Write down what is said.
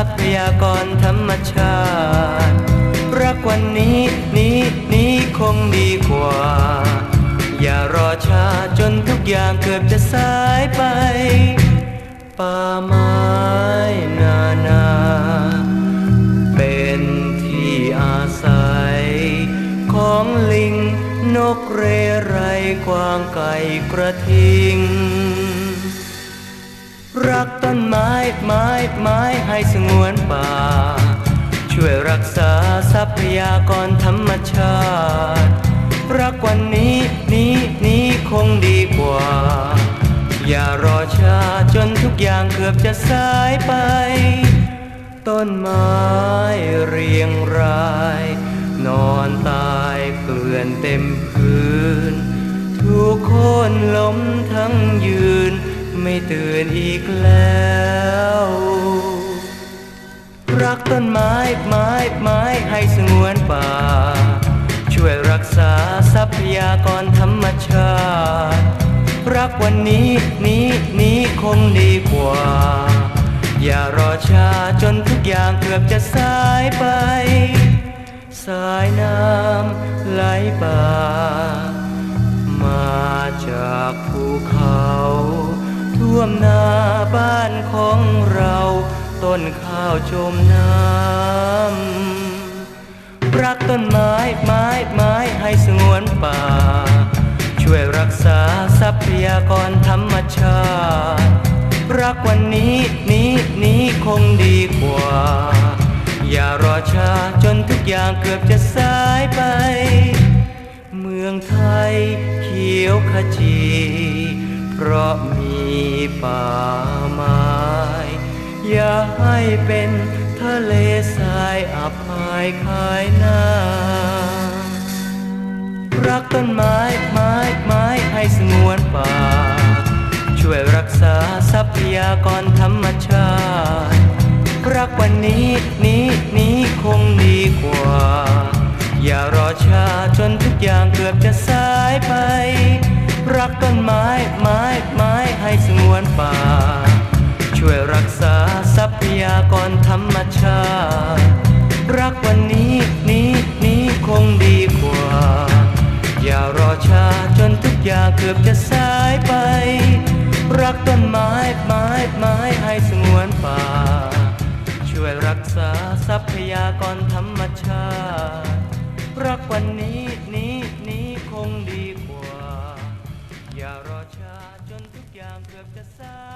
ทรัพยากรธรรมชาติ รักวันนี้นี้นี้คงดีกว่า อย่ารอช้าจนทุกอย่างเกือบจะสายไป ป่าไม้นานา เป็นที่อาศัย ของลิงนกเรไรกวางไก่กระทิง รักต้นไม้ไม้ไม้ให้สงวนป่า ช่วยรักษาทรัพยากรธรรมชาติ รักวันนี้นี้นี้คงดีกว่า อย่ารอช้าจนทุกอย่างเกือบจะสายไป ต้นไม้เรียงราย นอนตายเกลื่อนเต็ม ตื่นอีกแล้ว รักต้นไม้ไม้ไม้ให้สงวนป่า ช่วยรักษาทรัพยากรธรรมชาติ รักวันนี้นี้นี้คงดีกว่า อย่ารอช้าจนทุกอย่างเกือบจะสายไป สายน้ำไหลบ่ามาจากภูเขา วมนาบ้านของเรา ต้นข้าวจมน้ำรักต้นไม้ไม้ไม้ให้สงวนป่า ช่วยรักษาทรัพยากรธรรมชาติ รักวันนี้นี้นี้คงดีกว่า อย่ารอช้าจนทุกอย่างเกือบจะสายไป เมืองไทยเขียวขจี เพราะมี ป่าไม้อย่าให้เป็นทะเลทรายอับหายคายหน้า รักต้นไม้ไม้ไม้ให้สงวนป่า ช่วยรักษาทรัพยากรธรรมชาติ รักวันนี้นี้นี้คงดีกว่า อย่ารอช้าจนทุกอย่างเกือบจะสายไป รักต้นไม้ไม้ไม้ให้สงวนป่า ช่วยรักษาทรัพยากรธรรมชาติ รักวันนี้นี้นี้คงดีกว่า อย่ารอช้าจนทุกอย่างเกือบจะสายไป รักต้นไม้ไม้ไม้ให้สงวนป่า ช่วยรักษาทรัพยากรธรรมชาติ รักวันนี้ อย่ารอช้าจนทุกอย่างเกือบจะสาย